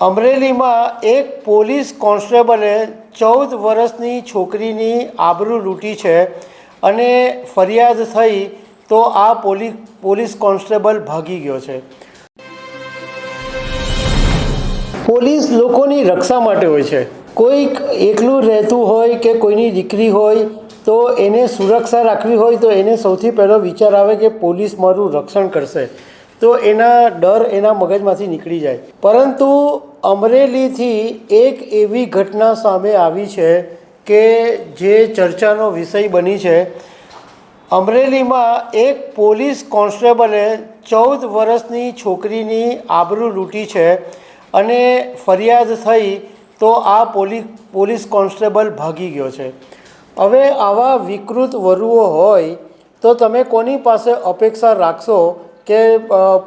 અમરેલીમાં એક પોલીસ કોન્સ્ટેબલે ચૌદ વર્ષની છોકરીની આબરૂ લૂંટી છે અને ફરિયાદ થઈ તો આ પોલીસ પોલીસ કોન્સ્ટેબલ ભાગી ગયો છે. પોલીસ લોકોની રક્ષા માટે હોય છે. કોઈક એકલું રહેતું હોય કે કોઈની દીકરી હોય તો એને સુરક્ષા રાખવી હોય તો એને સૌથી પહેલો વિચાર આવે કે પોલીસ મારું રક્ષણ કરશે. તો એના ડર એના મગજમાંથી નીકળી જાય. પરંતુ અમરેલીથી એક એવી ઘટના સામે આવી છે કે જે ચર્ચાનો વિષય બની છે. અમરેલીમાં એક પોલીસ કોન્સ્ટેબલે ચૌદ વર્ષની છોકરીની આબરૂ લૂંટી છે અને ફરિયાદ થઈ તો આ પોલીસ પોલીસ કોન્સ્ટેબલ ભાગી ગયો છે. હવે આવા વિકૃત વરુઓ હોય તો તમે કોની પાસે અપેક્ષા રાખશો કે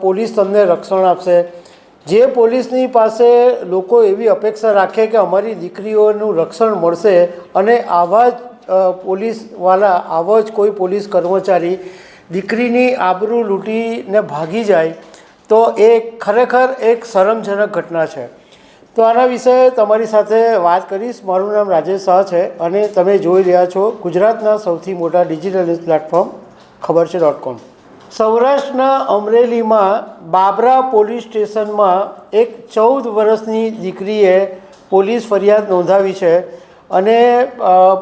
પોલીસ તમને રક્ષણ આપશે? જે પોલીસની પાસે લોકો એવી અપેક્ષા રાખે કે અમારી દીકરીઓનું રક્ષણ મળશે અને આવા જ પોલીસવાળા આવો જ કોઈ પોલીસ કર્મચારી દીકરીની આબરૂ લૂંટીને ભાગી જાય, તો એ ખરેખર એક શરમજનક ઘટના છે. તો આના વિશે તમારી સાથે વાત કરીશ. મારું નામ રાજેશ શાહ છે અને તમે જોઈ રહ્યા છો ગુજરાતના સૌથી મોટા ડિજિટલ પ્લેટફોર્મ, ખબર છે ડોટ કોમ. સૌરાષ્ટ્રના અમરેલીમાં બાબરા પોલીસ સ્ટેશનમાં એક ચૌદ વર્ષની દીકરીએ પોલીસ ફરિયાદ નોંધાવી છે અને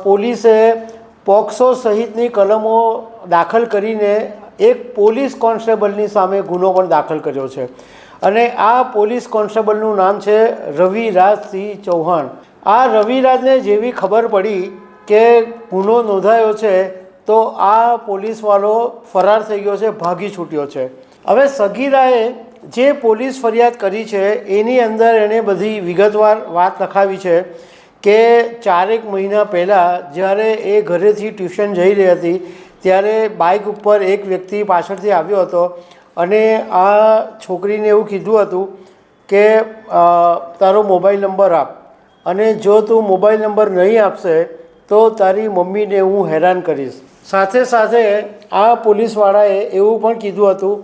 પોલીસે પોક્સો સહિતની કલમો દાખલ કરીને એક પોલીસ કોન્સ્ટેબલની સામે ગુનો પણ દાખલ કર્યો છે. અને આ પોલીસ કોન્સ્ટેબલનું નામ છે રવિરાજસિંહ ચૌહાણ. આ રવિરાજને જેવી ખબર પડી કે ગુનો નોંધાયો છે તો આ પોલીસવાળો ફરાર થઈ ગયો છે, ભાગી છૂટ્યો છે. હવે સગીરાએ જે પોલીસ ફરિયાદ કરી છે, એની અંદર એણે બધી વિગતવાર વાત લખાવી છે કે ચારેક મહિના પહેલાં જ્યારે એ ઘરેથી ટ્યુશન જઈ રહી હતી, ત્યારે બાઇક ઉપર એક વ્યક્તિ પાછળથી આવ્યો હતો અને આ છોકરીને એવું કીધું હતું કે તારો મોબાઈલ નંબર આપ અને જો તું મોબાઈલ નંબર નહીં આપશે, તો તારી મમ્મીને હું હેરાન કરીશ. સાથે સાથે આ પોલીસવાળાએ એવું પણ કીધું હતું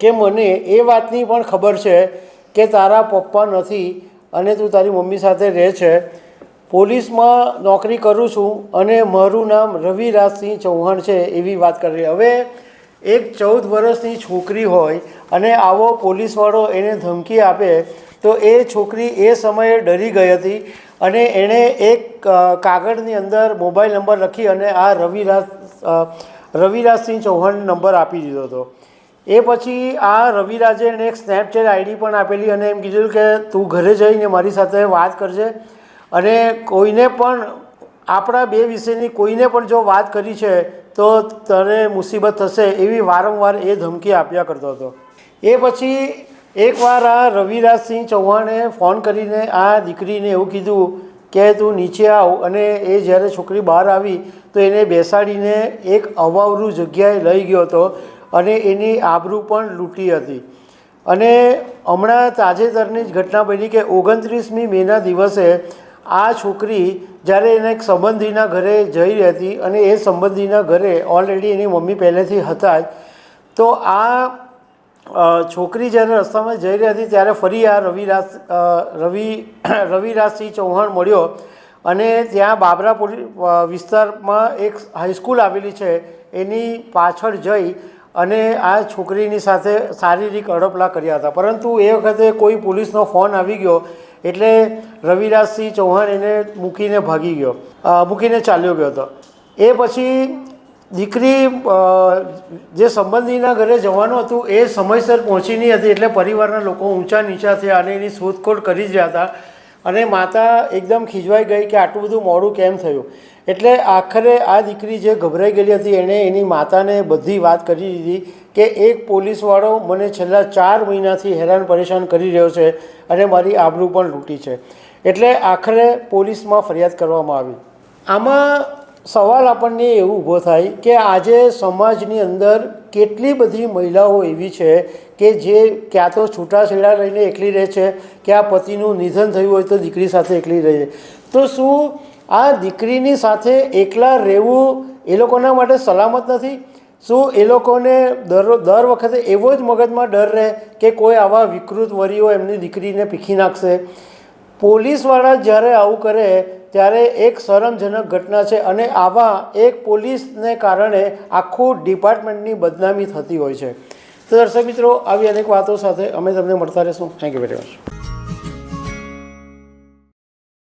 કે મને એ વાતની પણ ખબર છે કે તારા પપ્પા નથી અને તું તારી મમ્મી સાથે રહે છે. પોલીસમાં નોકરી કરું છું અને મારું નામ રવિરાજસિંહ ચૌહાણ છે એવી વાત કરી હવે એક ચૌદ વર્ષની છોકરી હોય અને આવો પોલીસવાળો એને ધમકી આપે તો એ છોકરી એ સમયે ડરી ગઈ હતી અને એણે એક કાગળની અંદર મોબાઈલ નંબર લખી અને આ રવિરાજ રવિરાજસિંહ ચૌહાણ નંબર આપી દીધો હતો. એ પછી આ રવિરાજે એને એક સ્નેપચેટ આઈડી પણ આપેલી અને એમ કીધું કે તું ઘરે જઈને મારી સાથે વાત કરજે અને કોઈને પણ, આપણા બે વિશેની કોઈને પણ જો વાત કરી છે તો તને મુસીબત થશે એવી વારંવાર એ ધમકી આપ્યા કરતો હતો. એ પછી એકવાર આ રવિરાજસિંહ ચૌહાણે ફોન કરીને આ દીકરીને એવું કીધું કે તું નીચે આવ અને એ જ્યારે છોકરી બહાર આવી તો એને બેસાડીને એક અવાવરું જગ્યાએ લઈ ગયો હતો અને એની આબરૂ પણ લૂંટી હતી. અને હમણાં તાજેતરની જ ઘટના બની કે ઓગણત્રીસમી મેના દિવસે આ છોકરી જ્યારે એને એક સંબંધીના ઘરે જઈ રહી હતી અને એ સંબંધીના ઘરે ઓલરેડી એની મમ્મી પહેલેથી હતા જ, તો આ છોકરી જ્યારે રસ્તામાં જઈ રહી હતી ત્યારે ફરી આ રવિરાજ અ, રવિ રવિરાજસિંહ ચૌહાણ મળ્યો અને ત્યાં બાબરા વિસ્તારમાં એક હાઈસ્કૂલ આવેલી છે એની પાછળ જઈ અને આ છોકરીની સાથે શારીરિક અડપલા કર્યા હતા. પરંતુ એ વખતે કોઈ પોલીસનો ફોન આવી ગયો એટલે રવિરાજસિંહ ચૌહાણ એને મૂકીને ભાગી ગયો મૂકીને ચાલ્યો ગયો હતો. એ પછી દીકરી જે સંબંધીના ઘરે જવાનું હતું એ સમયસર પહોંચી નહીં હતી એટલે પરિવારના લોકો ઊંચા નીચા થયા અને એની શોધખોળ કરી જ રહ્યા હતા. અને માતા એકદમ ખીજવાઈ ગઈ કે આટલું બધું મોડું કેમ થયું? એટલે આખરે આ દીકરી જે ગભરાઈ ગયેલી હતી એણે એની માતાને બધી વાત કરી દીધી કે એક પોલીસવાળો મને છેલ્લા ચાર મહિનાથી હેરાન પરેશાન કરી રહ્યો છે અને મારી આબરૂ પણ લૂંટી છે. એટલે આખરે પોલીસમાં ફરિયાદ કરવામાં આવી. આમાં સવાલ આપણને એવું ઊભો થાય કે આજે સમાજની અંદર કેટલી બધી મહિલાઓ એવી છે કે જે ક્યાં તો છૂટાછેડા લઈને એકલી રહે છે કે આ પતિનું નિધન થયું હોય તો દીકરી સાથે એકલી રહે છે. તો શું આ દીકરીની સાથે એકલા રહેવું એ લોકોના માટે સલામત નથી? શું એ લોકોને દર દર વખતે એવો જ મગજમાં ડર રહે કે કોઈ આવા વિકૃત વરીઓ એમની દીકરીને પીખી નાખશે? પોલીસવાળા જ્યારે આવું કરે ત્યારે એક શરમજનક ઘટના છે અને આવા એક પોલીસને કારણે આખું ડિપાર્ટમેન્ટની બદનામી થતી હોય છે. તો દર્શક મિત્રો, આવી અનેક વાતો સાથે અમે તમને મળતા રહીશું. Thank you very much